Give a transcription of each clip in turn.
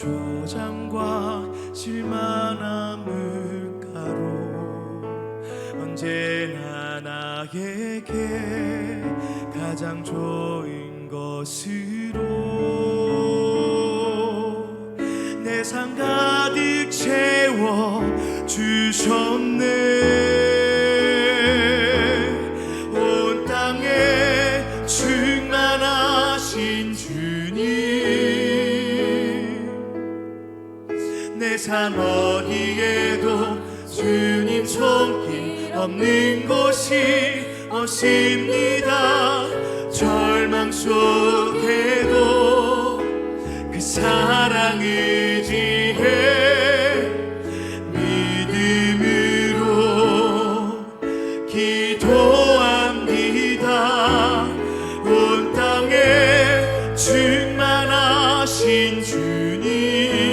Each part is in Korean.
조장과 실만한 물가로 언제나 나에게 가장 좋은 것으로 내 삶 가득 채워 주셨네. 내삶 어디에도 주님 손길 없는 곳이 없습니다. 절망 속에도 그 사랑 의지해 믿음으로 기도합니다. 온 땅에 충만하신 주님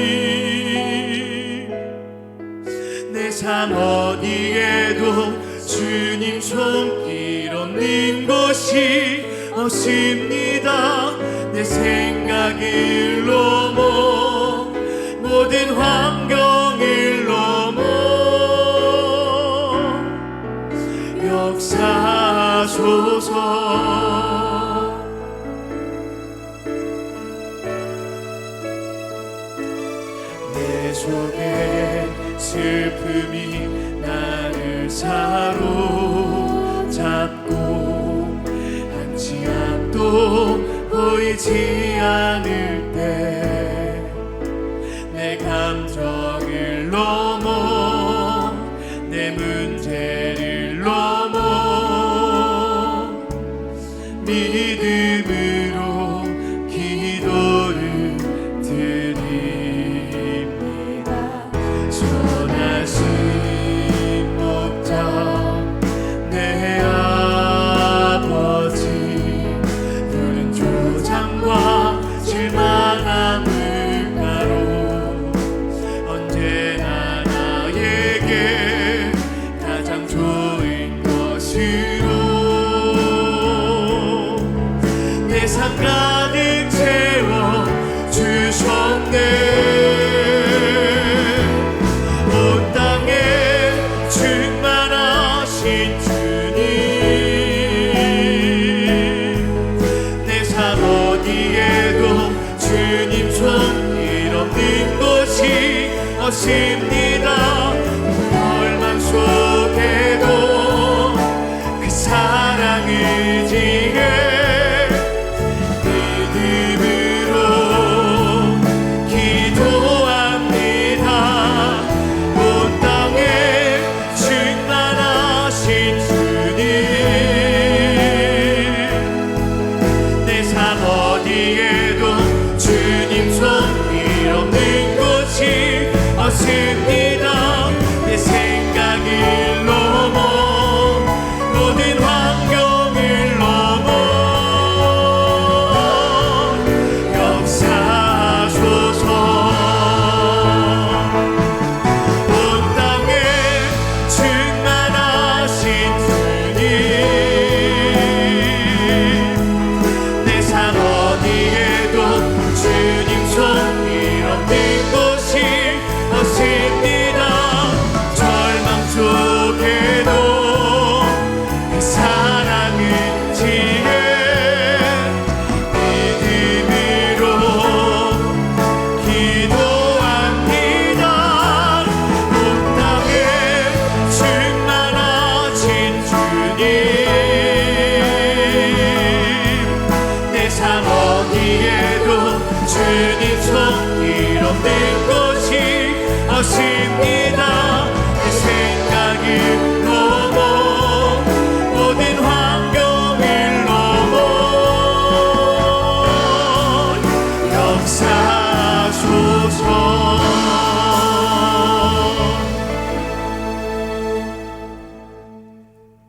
내삶 어디에도 주님 손길 없는 곳이 없습니다. 내 생각을 넘어 모든 환경을 넘어 역사소서. 내 속에 슬픔이 나를 사로잡고 한치 앞도 보이지 않을 때 어디에도 주님 손길 없는 곳이 없습니다 사랑